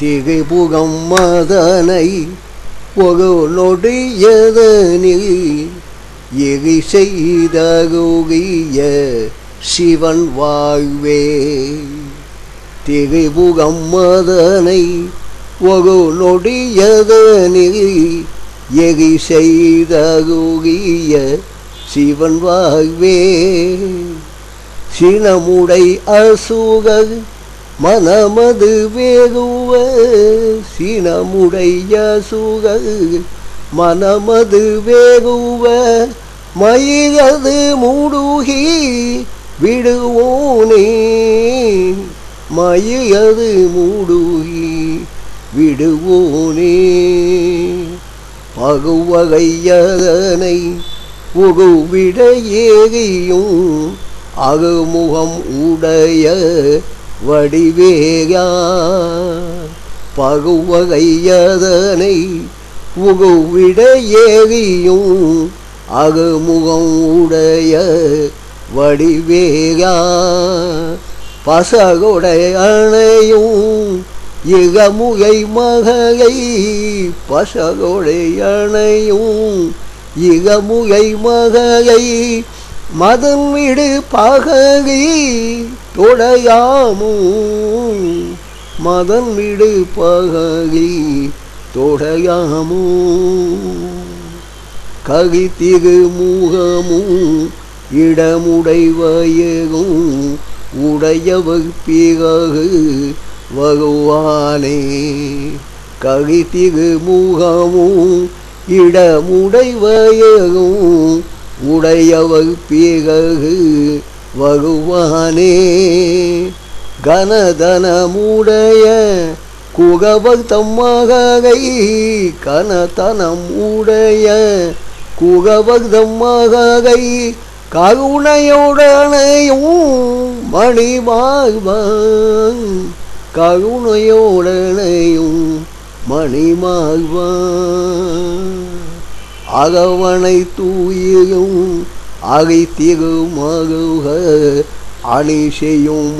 திரிபுகம் மதனை ஒரு நொடியதனில் எகை செய்தகுகிய சிவன் வாழ்வே. திரிபுகம் மதனை ஒகு நொடியதனில் எரி செய்தகுகிய சிவன் வாழ்வே. சினமுடை அசுக மனமது வேகுவ சினமுடைய சுக மனமது வேகுவ மயிரது மூடுகி விடுவோனே. மயிரது மூடுகி விடுவோனே. பகுவகையதனை உகுவிட ஏகியும் அகுமுகம் உடைய வடிவேயா? பகுவகையதனை உகுவிட ஏகியும் அகுமுகம் உடைய வடிவேயா? பசகுடைய அணையும் இகமுகை மகை பசகுடைய அணையும் இகமுகை மகை மதம் விடு பகை தொடையாமோ? மதம் விடு பகை தொடையாமோ? ககித்திகு முகமும் இடமுடைவயகும் உடைய பிறகு வகுவானே. ககித்திகு முகமும் இடமுடைவயகும் உடையவர் பிறகு வருவானே. கனதனமுடைய குகவர் தம்மகை கனதனம் குகவர் தம்மகை கருணையுடனையும் மணிமாழ்வான். கருணையுடனையும் மணிமாழ்வான். அகவனை தூயும் அகை திருமகுக அணி செய்யும்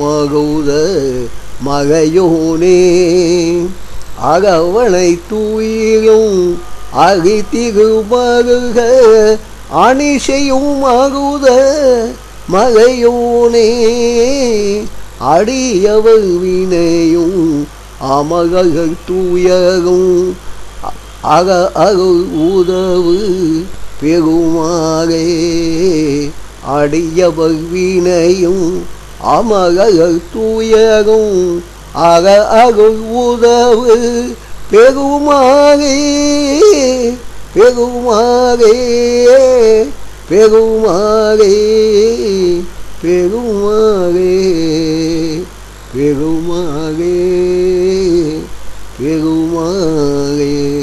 மகையோனே. அகவனை தூயும் அகை திருமகுக அணி செய்யும் மகையோனே. அடியவர் வினையும் அமகர்கள் தூயகும் அக அருள் உதவு பெருமாறே. அடியவர் வினையும் அமரர் தூயரும் அக அருள் உதவு பெருமாறே. பெருமாறே பெருமாறே பெருமாறே. பெருமாறே பெருமாறே.